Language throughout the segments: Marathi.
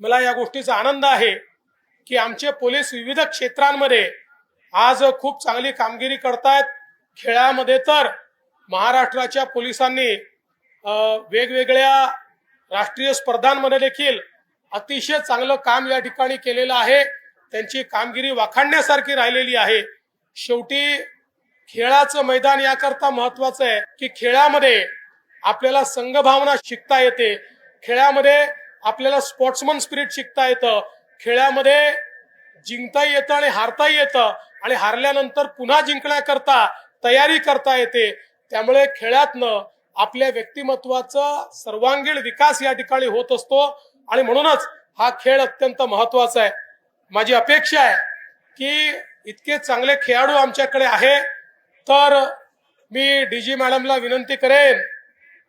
मला या गोष्टीचा आनंद आहे की आमचे पोलीस विविध क्षेत्रांमध्ये आज खूप चांगली कामगिरी करतायत. खेळामध्ये तर महाराष्ट्राच्या पोलिसांनी वेगवेगळ्या राष्ट्रीय स्पर्धांमध्ये देखील अतिशय चांगलं काम या ठिकाणी केलेलं आहे. त्यांची कामगिरी वाखाणण्यासारखी राहिलेली आहे. शेवटी खेळाचं मैदान याकरता महत्वाचं आहे की खेळामध्ये आपल्याला संघभावना शिकता येते. खेळामध्ये आपल्याला स्पोर्ट्समन स्पिरिट शिकता येतं. खेळामध्ये जिंकता येतं आणि हारता येतं. आणि हारल्यानंतर पुन्हा जिंकण्याकरता तयारी करता येते. त्यामुळे खेळातनं आपल्या व्यक्तिमत्वाचा सर्वांगीण विकास या ठिकाणी होत असतो. आणि म्हणूनच हा खेळ अत्यंत महत्त्वाचा आहे. माझी अपेक्षा आहे की इतके चांगले खेळाडू आमच्याकडे आहे. तर मी डी जी मॅडमला विनंती करेन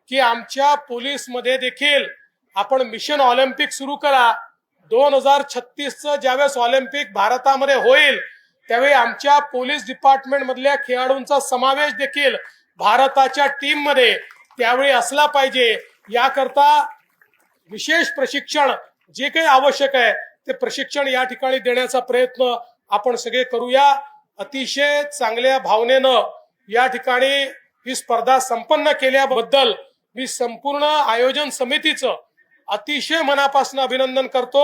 की आमच्या पोलीसमध्ये देखील आपण मिशन ऑलिम्पिक सुरू करा. दोन हजार छत्तीसचं ज्यावेळेस ऑलिम्पिक भारतामध्ये होईल त्यावेळी आमच्या पोलीस डिपार्टमेंट मधल्या खेळाडूंचा समावेश देखील भारताच्या टीममध्ये त्यावेळी असला पाहिजे. याकरता विशेष प्रशिक्षण जे काही आवश्यक आहे ते प्रशिक्षण या ठिकाणी देण्याचा प्रयत्न आपण सगळे करूया. अतिशय चांगल्या भावनेनं या ठिकाणी ही स्पर्धा संपन्न केल्याबद्दल मी संपूर्ण आयोजन समितीचं अतिशय मनापासून अभिनंदन करतो.